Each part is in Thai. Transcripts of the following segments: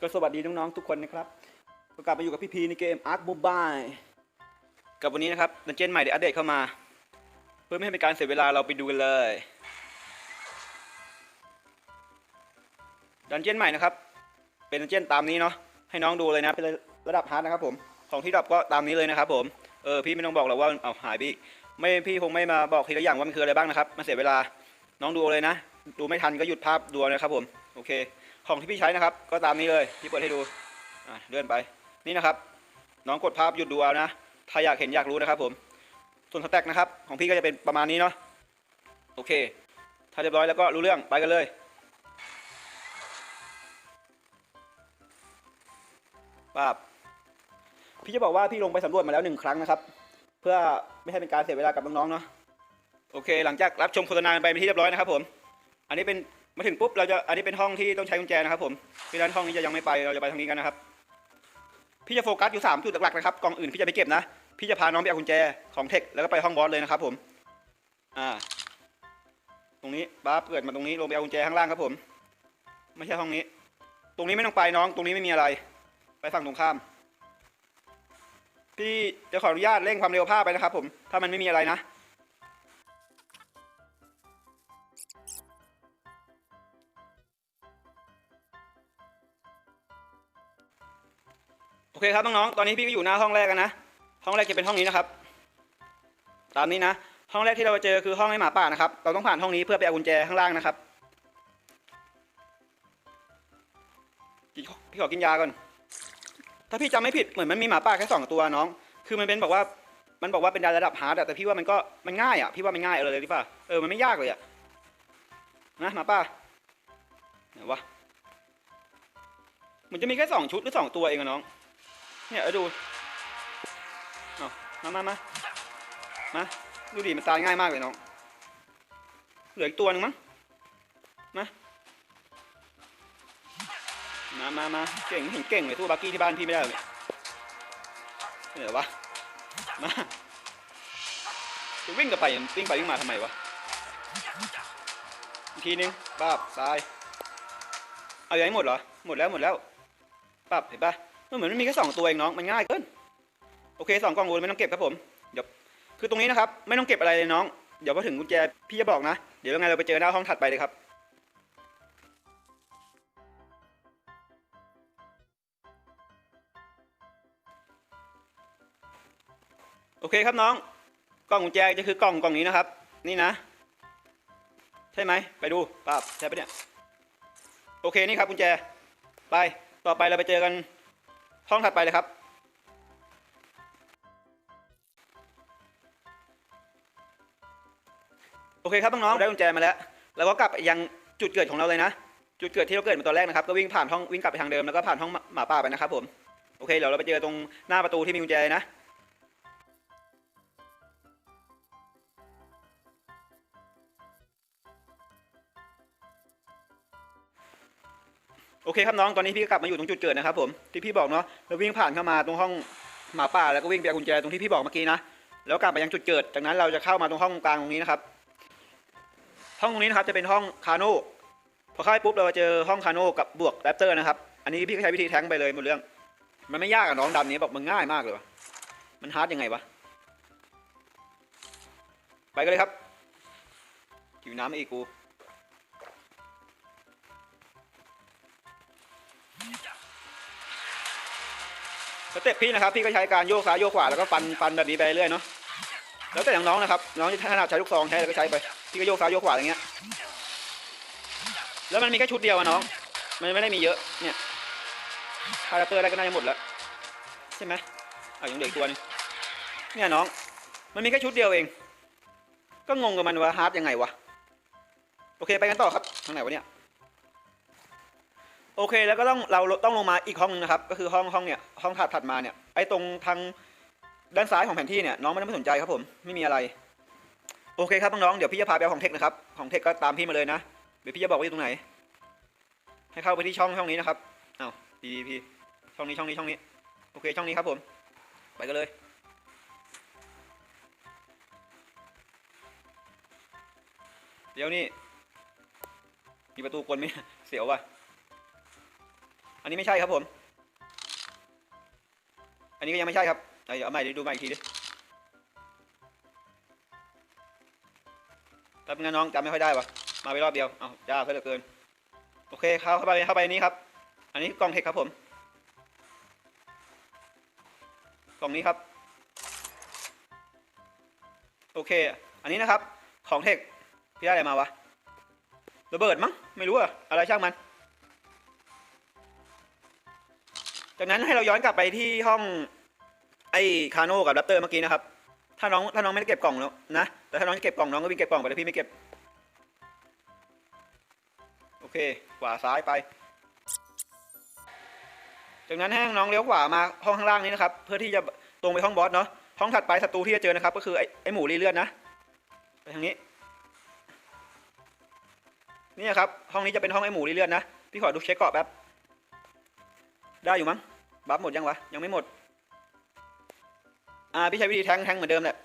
ก็สวัสดีน้องๆทุกคนนะครับก็กลับมาอยู่กับพี่พีในเกม Ark Mobile กับวันนี้นะครับดันเจียนใหม่ได้อัปเดตเข้ามา เพื่อไม่ให้เป็นการเสียเวลาเราไปดูกันเลยดันเจียนใหม่นะครับ เป็นดันเจียนตามนี้เนาะให้น้องดูเลยนะเป็นระดับฮาร์ดนะครับผมของที่ดับก็ตามนี้เลยนะครับผมเออพี่ไม่ต้องบอกหรอกว่าเอาหายไปอีกไม่พี่คงไม่มาบอกทีละอย่างว่ามันคืออะไรบ้างนะครับมันเสียเวลาน้องดูเลยนะ ดูไม่ทันก็หยุดภาพดูนะครับผมโอเค ของที่พี่ใช้นะครับ ก็ตามนี้เลยพี่เปิดให้ดูเลื่อนไปนี่นะครับ น้องกดภาพหยุดดูเอานะ ถ้าอยากเห็นอยากรู้นะครับผม ส่วนสแต็กนะครับ ของพี่ก็จะเป็นประมาณนี้เนาะโอเค ถ้าเรียบร้อยแล้วก็รู้เรื่องไปกันเลย ปาบพี่จะบอกว่าพี่ลงไปสำรวจมาแล้วหนึ่งครั้งนะครับ เพื่อไม่ให้เป็นการเสียเวลากับน้องๆเนาะโอเค หลังจากรับชมโฆษณาไปเป็นที่เรียบร้อยนะครับผม อันนี้เป็น มาถึงปุ๊บเราจะอันนี้เป็นห้องที่ต้องใช้กุญแจนะครับผมเพราะฉะนั้นห้องนี้จะยังไม่ไปเราจะไปทางนี้กันนะครับ พี่จะโฟกัสอยู่ 3 จุดหลักๆนะครับกล่องอื่นพี่จะไปเก็บนะ พี่จะพาน้องไปเอากุญแจของเทคแล้วก็ไปห้องบอสเลยนะครับผมอ่าตรงนี้ป้าเปิดมาตรงนี้ลงไปเอากุญแจข้างล่างครับผม ไม่ใช่ห้องนี้ ตรงนี้ไม่ต้องไปน้อง ตรงนี้ไม่มีอะไร ไปฝั่งตรงข้าม พี่จะขออนุญาตเร่งความเร็วภาพไปนะครับผมถ้ามันไม่มีอะไรนะ อเคครับน้องๆ ตอนนี้พี่ก็อยู่หน้าห้องแรกกันนะ ห้องแรกจะเป็นห้องนี้นะครับ ตามนี้นะ ห้องแรกที่เราจเจอคือห้องให้หมาป่านะครับ เราต้องผ่านห้องนี้เพื่อไปเอากุญแจข้างล่างนะครับ พี่ขอกินยาก่อน ถ้าพี่จำไม่ผิดเหมือนมันมีหมาป่าแค่สองตัวน้อง คือมันเป็นบอกว่า มันบอกว่าเป็นดาระดับฮาร์ดแต่พี่ว่ามันก็มันง่ายอะ พี่ว่ามันง่ายเออเลยหรือเปล่าเออมันไม่ยากเลยอะ นะหมาป่าไหนวะมันจะมีแค่สองชุดหรือสองตัวเองอะน้อง เนี่ยเอาดูเอามามามามาดูดิมันตายง่ายมากเลยน้อง เหลืออีกตัวหนึ่งมั้ง มา มามามาเก่งเห็นเก่งเลยตู้บักกี้ที่บ้านพี่ไม่ได้เลยเหนือวะ มาจะวิ่งกันไปวิ่งไปวิ่งมาทำไมวะอีกทีนึงป้าบตาย เอาอย่างนี้หมดเหรอ หมดแล้วหมดแล้วป้าบเห็นปะ มันเหมือนมันมีแค่สองตัวเองน้องมันง่ายเกินโอเคสองกล่องโอนไม่ต้องเก็บครับผมเดี๋ยวคือตรงนี้นะครับ ไม่ต้องเก็บอะไรเลยน้อง เดี๋ยวพอถึงกุญแจพี่จะบอกนะ เดี๋ยวยังไงเราไปเจอหน้าห้องถัดไปเลยครับโอเคครับน้อง กล่องกุญแจจะคือกล่องกล่องนี้นะครับ นี่นะ ใช่ไหมไปดูป้าบใช่ปะเนี่ยโอเคนี่ครับกุญแจ ไปต่อไปเราไปเจอกัน ห้องถัดไปเลยครับ โอเคครับน้องๆได้กุญแจมาแล้วแล้วก็กลับยังจุดเกิดของเราเลยนะ จุดเกิดที่เราเกิดมาตอนแรกนะครับ ก็วิ่งผ่านห้องวิ่งกลับไปทางเดิมแล้วก็ผ่านห้องหมาป่าไปนะครับผม โอเคเดี๋ยวเราไปเจอตรงหน้าประตูที่มีกุญแจนะ โอเคครับน้องตอนนี้พี่ก็กลับมาอยู่ตรงจุดเกิดนะครับผมที่พี่บอกเนาะเราวิ่งผ่านเข้ามาตรงห้องหมาป่าแล้วก็วิ่งไปเอากุญแจตรงที่พี่บอกเมื่อกี้นะแล้วกลับไปยังจุดเกิด จากนั้นเราจะเข้ามาตรงห้องกลางตรงนี้นะครับ ห้องตรงนี้นะครับจะเป็นห้องคาโน่พอเข้าไปปุ๊บเราจะเจอห้องคาโน่กับบวกแรปเตอร์นะครับอันนี้พี่ก็ใช้วิธีแทงไปเลยหมดเรื่อง มันไม่ยากอะน้องดำนี้บอกมันง่ายมากเลยวะมันฮาร์ดยังไงวะไปกันเลยครับกิวน้ำมาอีกู สเต็ปพี่นะครับพี่ก็ใช้การโยกซ้ายโยกขวาแล้วก็ฟันฟันแบบนี้ไปเรื่อยเนาะแล้วแต่น้องนะครับน้องที่ถนัดใช้ลูกซองใช้แล้วก็ใช้ไปพี่ก็โยกซ้ายโยกขวาอย่างเงี้ย แล้วมันมีแค่ชุดเดียวอะน้อง มันไม่ได้มีเยอะเนี่ยคาแรคเตอร์อะไรก็น่าจะหมดแล้วใช่ไหมอะยังเหลืออีกตัวนึงเนี่ยน้อง มันมีแค่ชุดเดียวเอง ก็งงกับมันว่าฮาร์ดยังไงวะโอเคไปกันต่อครับทางไหนวะเนี่ย โอเค แล้วก็ต้องเราต้องลงมาอีกห้องนึงนะครับ ก็คือห้องห้องเนี่ยห้องถัดถัดมาเนี่ยไอ้ตรงทางด้านซ้ายของแผนที่เนี่ยน้องไม่ต้องไม่สนใจครับผมไม่มีอะไร โอเคครับน้องๆเดี๋ยวพี่จะพาไปเอาของเทคนะครับของเทคก็ตามพี่มาเลยนะเดี๋ยวพี่จะบอกว่าอยู่ตรงไหน ให้เข้าไปที่ช่องช่องนี้นะครับอ้าวดีๆพี่ช่องนี้ช่องนี้ช่องนี้โอเคช่องนี้ครับผมไปกันเลยเดี๋ยวนี่มีประตูกลไหมเสียวว่ะ นนี้ไม่ใช่ครับผม อันนี้ก็ยังไม่ใช่ครับเอาเอาใหม่ดิดูใหม่อีกทีดิแป๊บนึงนะน้องจำไม่ค่อยได้วะมาไปรอบเดียว เอาจ้าซะเหลือเกิน โอเคเข้าเข้าไปเข้าไปนี้ครับ อันนี้กล่องเทคครับผม กล่องนี้ครับ โอเค อันนี้นะครับ ของเทคพี่ได้อะไรมาวะระเบิดมั้ง ไม่รู้อะอะไรช่างมัน จากนั้นให้เราย้อนกลับไปที่ห้องไอ้คาโน่กับแรปเตอร์เมื่อกี้นะครับ ถ้าน้องถ้าน้องไม่ได้เก็บกล่องแล้วนะ แต่ถ้าน้องจะเก็บกล่องน้องก็วิ่งเก็บกล่องไปเลยพี่ไม่เก็บ โอเค ขวาซ้ายไป จากนั้นให้น้องเลี้ยวขวามาห้องข้างล่างนี้นะครับ เพื่อที่จะตรงไปห้องบอสเนาะ ห้องถัดไปศัตรูที่จะเจอนะครับ ก็คือไอ้ไอ้หมูรีเลือดนะ ไปทางนี้ นี่ครับ ห้องนี้จะเป็นห้องไอ้หมูรีเลือดนะ พี่ขอดูเช็คเกาะแป๊บ ได้อยู่มั้ง บัฟหมดยังวะ ยังไม่หมด อ่า พี่ใช้วิธีแทงแทงเหมือนเดิมแหละ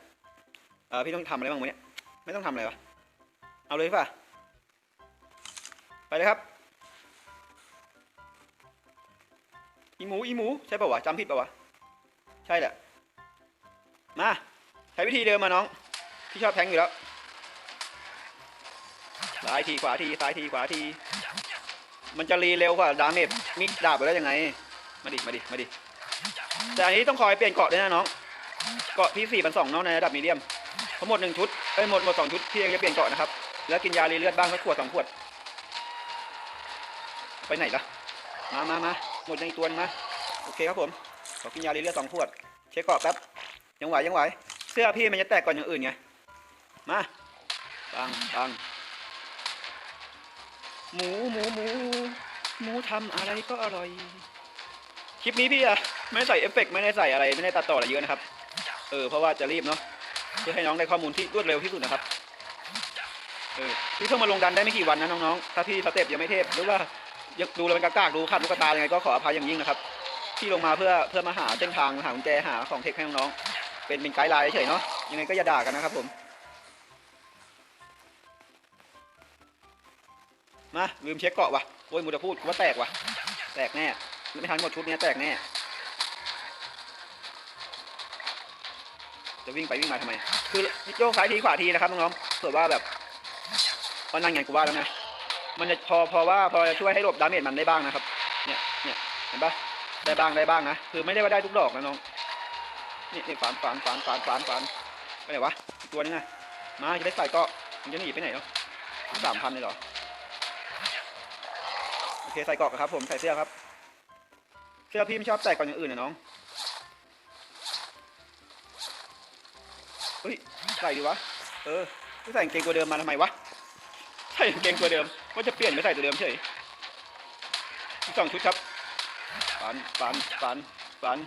เออพี่ต้องทำอะไรบ้างวะเนี่ย ไม่ต้องทำอะไรวะ เอาเลยป่ะ ไปเลยครับ อีหมู อีหมู ใช่ป่าวะจำผิดป่าวะ ใช่แหละ มา ใช้วิธีเดิมมาน้อง พี่ชอบแทงอยู่แล้วซ้ายทีขวาทีซ้ายทีขวาที มันจะรีเร็วกว่าดาเมจมิกดาบไปแล้วยังไง มาดิ มาดิ มาดิ แต่อันนี้ต้องคอยเปลี่ยนเกาะด้วยนะน้อง เกาะพี่สี่พันสองน้องในระดับมีเดียม ทั้งหมดหนึ่งชุดเอ้ยหมดหมดสองชุดพี่ยังจะเปลี่ยนเกาะนะครับ แล้วกินยารีเลือดบ้างสักขวดสองขวด ไปไหนล่ะ มามามาหมดยังอีกตัวมา โอเคครับผม ขอกินยารีเลือดสองขวด เช็คเกาะแป๊บ ยังไหวยังไหว เสื้อพี่มันจะแตกก่อนอย่างอื่นไง มาปังปัง หมูหมูหมูหมูทำอะไรก็อร่อย คลิปนี้พี่อะไม่ใส่เอฟเฟกต์ไม่ได้ใส่อะไรไม่ได้ตัดต่ออะไรเยอะนะครับ เออเพราะว่าจะรีบเนาะเพื่อให้น้องได้ข้อมูลที่รวดเร็วที่สุดนะครับเออพี่เพิ่งมาลงดันได้ไม่กี่วันนะน้องๆถ้าพี่สเต็ปยังไม่เทพหรือว่ายังดูแล้วเป็นกากๆดูขาดลูกตายังไงก็ขออภัยอย่างยิ่งนะครับที่ลงมาเพื่อเพื่อมาหาเส้นทางหากุญแจหาของเทคให้น้องๆเป็นเป็นไกด์ไลน์เฉยเนาะยังไงก็อย่าด่ากันนะครับผม มาลืมเช็คเกาะว่ะโอ้ยมูจะพูดว่าแตกว่ะ แตกแน่ไม่ทันหมดชุดเนี้ยแตกแน่ จะวิ่งไปวิ่งมาทำไม คือโยกซ้ายทีขวาทีนะครับน้องๆเผื่อว่าแบบวันนั่งไงกูว่าแล้วนะมันจะพอพอว่าพอจะช่วยให้หลบดาเมจมันได้บ้างนะครับ เนี่ยเนี่ยเห็นปะได้บ้างได้บ้างนะคือไม่ได้ว่าได้ทุกดอกนะน้องนี่นี่ฝันฝันฝันฝันฝันฝันไปไหนวะตัวนึงไงมาจะได้ใส่เก็มันจะหนีไปไหนเนาะสามพันเลยเหรอ เคใส่เกราะครับ ผมใส่เสื้อครับ เสื้อพี่ไม่ชอบใส่ก่อนอย่างอื่นนะน้องเฮ้ยใส่ดีวะ เออไม่ใส่กงเกงตัวเดิมมาทำไมวะ ใส่กงเกงตัวเดิมว่าจะเปลี่ยนไม่ใส่ตัวเดิมเฉยสองชุดครับฟันฟันฟันฟัน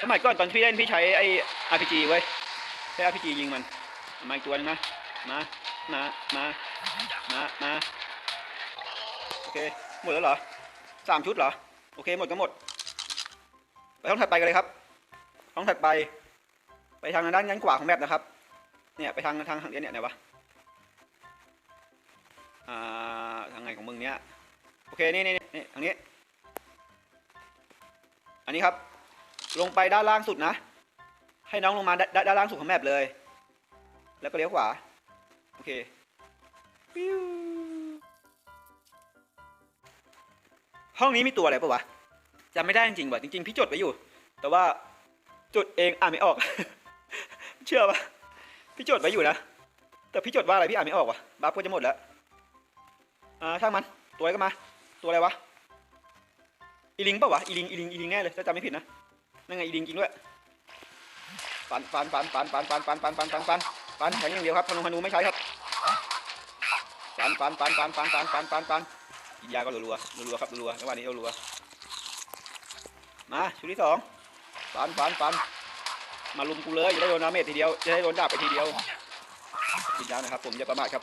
สมัยก่อนตอนพี่เล่นพี่ใช้ไอ้ RPG เว้ยใช้ RPG ยิงมันมาอีกตัวนึงนะมามามา มามาโอเค หมดแล้วเหรอสามชุดเหรอ โอเค หมดก็หมด ไปห้องถัดไปกันเลยครับ ห้องถัดไป ไปทางด้านด้านขวาของแมปนะครับ เนี่ยไปทางทางทางเนี่ยไหนวะ อ่า ทางไหนของมึงเนี้ยโอเค นี่นี่นี่ทางนี้ อันนี้ครับ ลงไปด้านล่างสุดนะ ให้น้องลงมาด้านด้านล่างสุดของแมปเลย แล้วก็เลี้ยวขวา โอเค ปิ้วห้องนี้มีตัวอะไรปะวะจำไม่ได้จริงๆว่ะจริงๆพี่จดไว้อยู่ แต่ว่าจดเองอ่านไม่ออก เชื่อปะพี่จดไว้อยู่นะแต่พี่จดว่าอะไรพี่อ่านไม่ออกว่ะบัฟก็จะหมดแล้วอ่าช่างมันตัวอะไรก็มา ตัวอะไรวะอีลิงปะวะอีลิงอีลิงอีลิงแน่เลยถ้าจำไม่ผิดนะนั่นไงอีลิงจริงด้วยฟันฟันฟันฟันฟันฟันฟันฟันฟันฟันฟันฟันแข็งอย่างเดียวครับพนุพนูไม่ใช้ครับ ปันปันปันปันปันปันปันปันปันกินยาก็รัวๆรัวครับรัวๆจังหวะนี้รัวๆมาชุดที่สองปันปันปันมาลุมกูเลยจะได้โดนน้ำเมจทีเดียวจะได้โดนดาบไปทีเดียวกินยานะครับ ผมอย่าประมาทครับ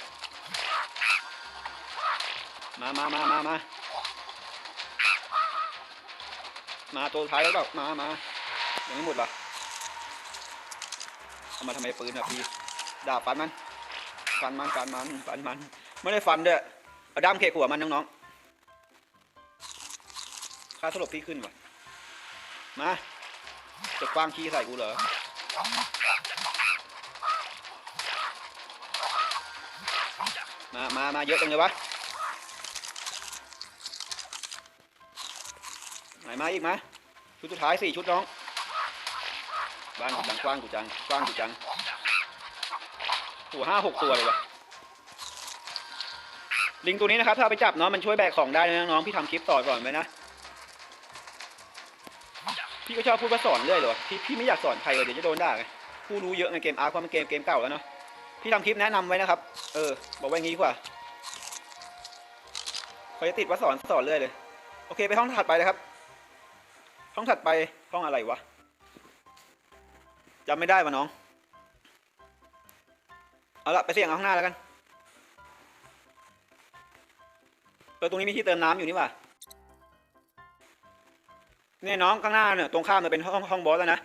มามามามามามาตัวท้ายแล้วแบบมามายังไม่หมดปะเอามาทำไมปืนอะพี่ดาบฟันมันฟันมันฟันมันฟันมัน ไม่ได้ฟันด้วย เอาด้ามเคหัวมันน้องๆค่าสลบพี่ขึ้นว่ะ มาจะกว้างขี้ใส่กูเหรอ มา มา มาเยอะจังเลยวะ ไหนมาอีกมาชุดสุดท้ายสี่ชุดน้อง บ้านกูจังกว้างกูจังกว้างกูจังหัวห้าหกตัวเลยวะ ลิงตัวนี้นะครับถ้าไปจับเนาะมันช่วยแบกของได้นะน้องๆพี่ทำคลิปต่อก่อนไว้นะพี่ก็ชอบพูดว่าสอนเรื่อยเลยพี่พี่ไม่อยากสอนใครเลยเดี๋ยวจะโดนด่าไงผู้รู้เยอะในเกมอาร์เพราะมันเกมเกมเก่าแล้วเนาะพี่ทำคลิปแนะนำไว้นะครับ เออ บอกไว้งี้กว่าเขาจะติดว่าสอนสอนเรื่อยเลย โอเคไปห้องถัดไปเลยครับ ห้องถัดไปห้องอะไรวะจำไม่ได้วะน้อง เอาละไปเสี่ยงเอาข้างหน้าแล้วกัน ออตรงนี้มีที่เติมน้ำอยู่นี่หว่าเนี่ยน้องข้างหน้าเนี่ยตรงข้ามเนี่ยเป็นห้องห้องบอสแล้วนะ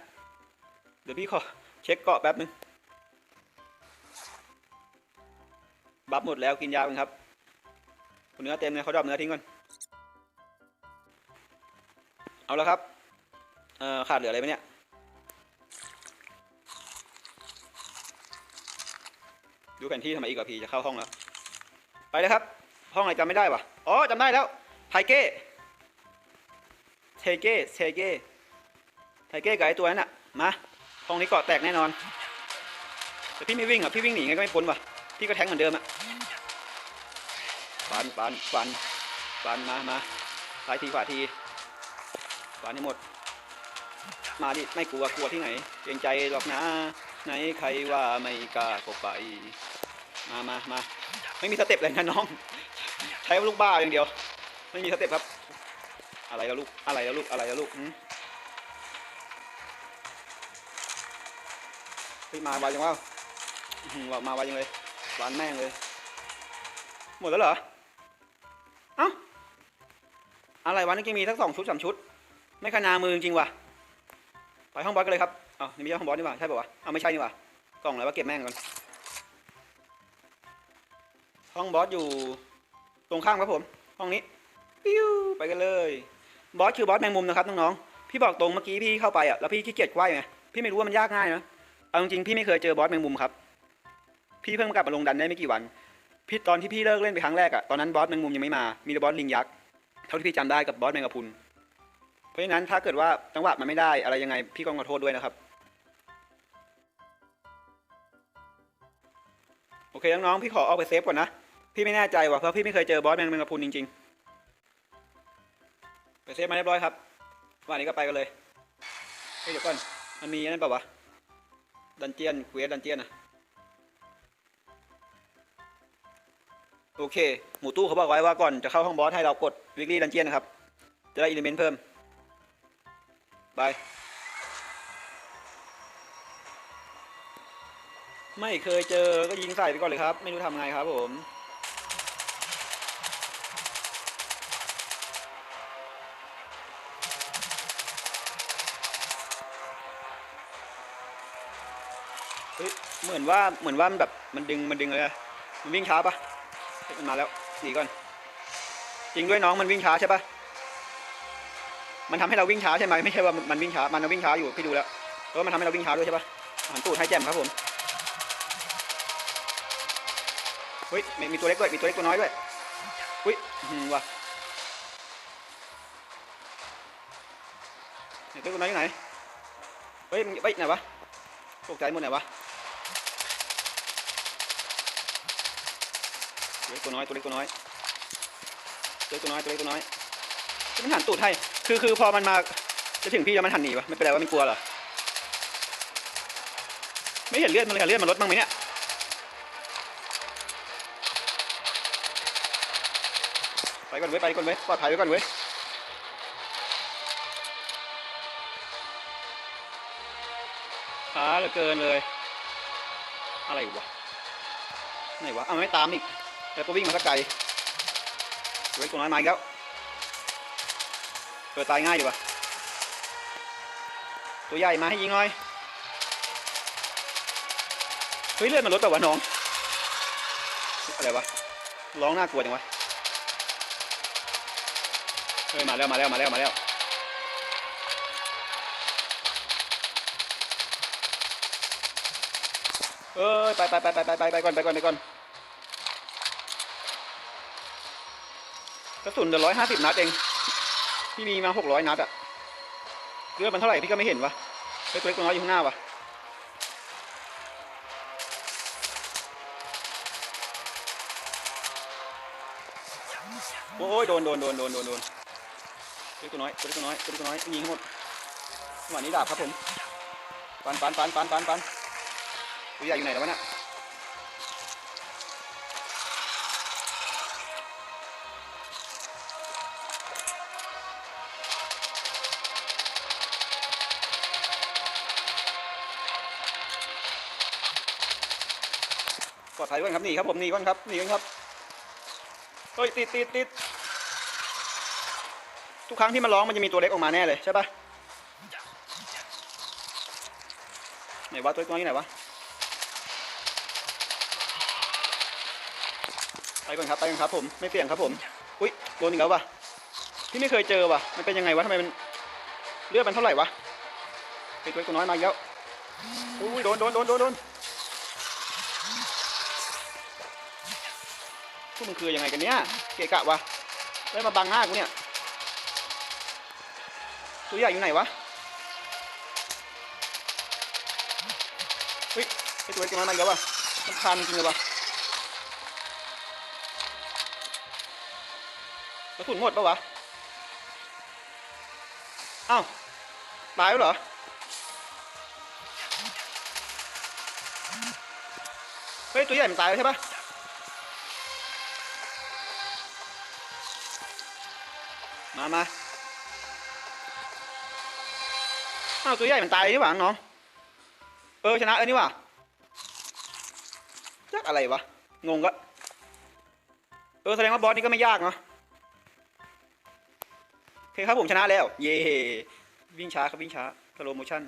เดี๋ยวพี่ขอเช็คเกาะแป๊บนึง บัฟหมดแล้วกินยากันครับเนื้อเต็มเลยเขาดรอปเนื้อทิ้งก่อน เอาแล้วครับ เอ่อขาดเหลืออะไรไหมเนี่ย ดูแผนที่ทำไมอีกว่าพีจะเข้าห้องแล้ว ไปเลยครับ ห้องอะไรจำไม่ได้วะอ๋อจำได้แล้วไทเก้เทเก้เทเก้ไทเก้กับไอตัวนั้นอะมาห้องนี้เกาะแตกแน่นอนแต่พี่ไม่วิ่งอะพี่วิ่งหนีไงก็ไม่พ้นว่ะพี่ก็แทงเหมือนเดิมอะฟันฟันฟันฟันมามาซ้ายทีขวาทีฟันให้หมด มาดิไม่กลัวกลัวที่ไหนเกรงใจหรอกนะ ไหนใครว่าไม่กล้าก็ไป มามามาไม่มีสเต็ปเลยนะน้อง ใช้ลูกบ้าอย่างเดียว ไม่มีสเต็ปครับ อะไรแล้วลูก อะไรแล้วลูก อะไรแล้วลูกหืมเฮ้ยมาไวจังว่ามาไวจังเลยร้านแม่งเลย หมดแล้วเหรอ เอ้า อะไรวะนี่กินมีทั้งสองชุดสามชุด ไม่ขนามือจริงว่ะ ไปห้องบอสกันเลยครับอ้าวนี่ไม่ใช่ห้องบอสนี่หว่า ใช่ป่าวะอ้าวไม่ใช่นี่หว่ากล่องอะไรวะเก็บแม่งก่อนห้องบอสอยู่ ตรงข้ามครับผม ห้องนี้ปิ้วไปกันเลยบอสคือบอสแมงมุมนะครับน้องๆพี่บอกตรงเมื่อกี้พี่เข้าไปอะแล้วพี่ขี้เกียจไหวไงพี่ไม่รู้ว่ามันยากง่ายนะเอาจริงๆพี่ไม่เคยเจอบอสแมงมุมครับ พี่เพิ่งกลับมาลงดันได้ไม่กี่วัน พี่ตอนที่พี่เลิกเล่นไปครั้งแรกอะตอนนั้นบอสแมงมุมยังไม่มามีแต่บอสลิงยักษ์เท่าที่พี่จำได้กับบอสแมงกะพุนเพราะฉะนั้นถ้าเกิดว่าจังหวะมันไม่ได้อะไรยังไงพี่ก็ขอโทษด้วยนะครับโอเคน้องๆพี่ขอเอาไปเซฟก่อนนะ พี่ไม่แน่ใจว่ะเพราะพี่ไม่เคยเจอบอสแมงกะพรุนจริงๆไปเซฟมาเรียบร้อยครับวันนี้ก็ไปกันเลยเฮ้ยเดี๋ยวก่อนมันมีนั่นเปล่าวะดันเจียนเควสดันเจียนอะโอเค หมูตู้เขาบอกไว้ว่าก่อนจะเข้าห้องบอสให้เรากดวิกฤตดันเจียนนะครับ จะได้อิเลเมนต์เพิ่ม ไป ไม่เคยเจอก็ยิงใส่ไปก่อนเลยครับ ไม่รู้ทำไงครับผม เหมือนว่าเหมือนว่ามันแบบมันดึงมันดึงเลยอะมันวิ่งช้าปะมันมาแล้วหนีก่อน จริงด้วยน้องมันวิ่งช้าใช่ปะมันทำให้เราวิ่งช้าใช่ไหมไม่ใช่ว่ามันวิ่งช้ามันวิ่งช้าอยู่พี่ดูแล้วแล้วมันทำให้เราวิ่งช้าด้วยใช่ปะหันตูดให้แจ่มครับผมเฮ้ยมีตัวเล็กด้วยมีตัวเล็กตัวน้อยด้วยอุ้ยหือว่ะไหนตัวน้อยอยู่ไหนเฮ้ยมึงเฮ้ไหนวะตกใจหมดไหนวะ เล็กตัวน้อยตัวเล็กตัวน้อยตัวเล็กตัวน้อยตัวเล็กตัวน้อยมันหันตูดให้คือคือพอมันมาจะถึงพี่แล้วมันหันหนีวะไม่เป็นไรว่ามันกลัวเหรอไม่เห็นเลือดมันเลยเลือดมันลดบ้างไหมเนี่ยไปก่อนเว้ยไปก่อนเว้ยปลอดภัยไว้ก่อนเว้ยช้าเหลือเกินเลย อะไรวะไหนวะเอาไม่ตามอีก แล้วก็วิ่งมาสักไก่เว้นตัวน้อยมาอีกแล้วเปิตายง่ายดีกว่า ตัวใหญ่มาให้ยิงหน่อยเฮ้ยเลือดมันลดแต่ว่าน้อง อะไรวะ ร้องน่ากลัวจังวะ เฮ้ยมาแล้วมาแล้วมาแล้วมาแล้ว เอ้ยไปไปไปไปไปไปไปก่อนไปก่อนไปก่อน กระสุนเหลือร้อยห้าสิบนัดเอง พี่มีมาหกร้อยนัดอะเลือดมันเท่าไหร่พี่ก็ไม่เห็นวะเฮ้ยตัวเล็กตัวน้อยอยู่ข้างหน้าวะโอ้ยโดนโดนโดนโดนโดนโดนตัวเล็กตัวน้อยตัวเล็กตัวน้อยตัวเล็กตัวน้อยยิงให้หมดจังหวะนี้ดาบครับผมปันปันปันปันปันปันตัวใหญ่อยู่ไหนแล้ววะเนี่ย ปลอดภัยก่อนครับหนีครับผมหนีก่อนครับหนีก่อนครับเฮ้ยติดติดติดทุกครั้งที่มันร้องมันจะมีตัวเล็กออกมาแน่เลยใช่ปะไหนวะตัวเล็กตัวนี้ไหนวะไปก่อนครับไปก่อนครับผมไม่เสี่ยงครับผมอุ้ยโดนอีกแล้ววะพี่ไม่เคยเจอวะมันเป็นยังไงวะทำไมมันเลือดมันเท่าไหร่วะไอตัวเล็กตัวน้อยมาอีกแล้วอุ้ยโดนโดนโดนโดน มึงคือยังไงกันเนี่ยเกะกะวะได้มาบังหน้ากูเนี่ยตัวใหญ่อยู่ไหนวะเฮ้ยไอตัวเล็กตัวน้อยมาอีกแล้ววะมันคานจริงเลยวะกระสุนหมดปะวะอ้าวตายแล้วเหรอเฮ้ยตัวใหญ่มันตายแล้วใช่ปะ มามาอ้าวตัวใหญ่มันตายนี่หว่าน้องเออชนะเออนี่หว่ายักอะไรวะงงก็เออแสดงว่าบอสนี่ก็ไม่ยากเนาะโอเคครับผมชนะแล้ว เย่วิ่งช้าครับวิ่งช้าสโลโมชั่น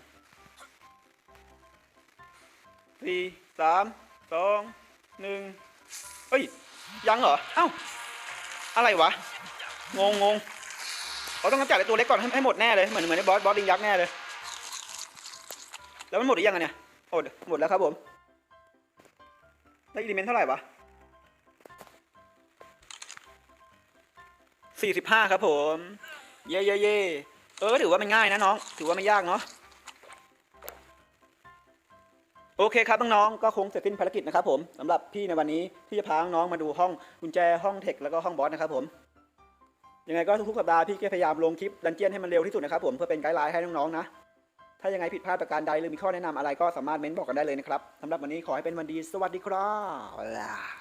สี่สามสองหนึ่งเฮ้ย ยังเหรอ เอ้า อะไรวะ งงงง เราต้องกำจัดไอ้ตัวเล็กก่อนให้ให้หมดแน่เลยเหมือนเหมือนไอ้บอสบอสลิงยักษ์แน่เลย แล้วมันหมดหรือยังอะเนี่ยหมดหมดแล้วครับผมได้อิเลเมนต์เท่าไหร่วะสี่สิบห้าครับผม เย่เย่เย่เออก็ถือว่ามันง่ายนะน้อง ถือว่าไม่ยากเนาะโอเคครับน้องๆก็คงเสร็จสิ้นภารกิจนะครับผมสำหรับพี่ในวันนี้ที่จะพาน้องมาดูห้องกุญแจห้องเทคแล้วก็ห้องบอสนะครับผม ยังไงก็ทุกๆสัปดาห์พี่ก็พยายามลงคลิปดันเจียนให้มันเร็วที่สุดนะครับผมเพื่อเป็นไกด์ไลน์ให้น้องๆนะ ถ้ายังไงผิดพลาดประการใดหรือมีข้อแนะนำอะไรก็สามารถเม้นบอกกันได้เลยนะครับสำหรับวันนี้ขอให้เป็นวันดีสวัสดีครับ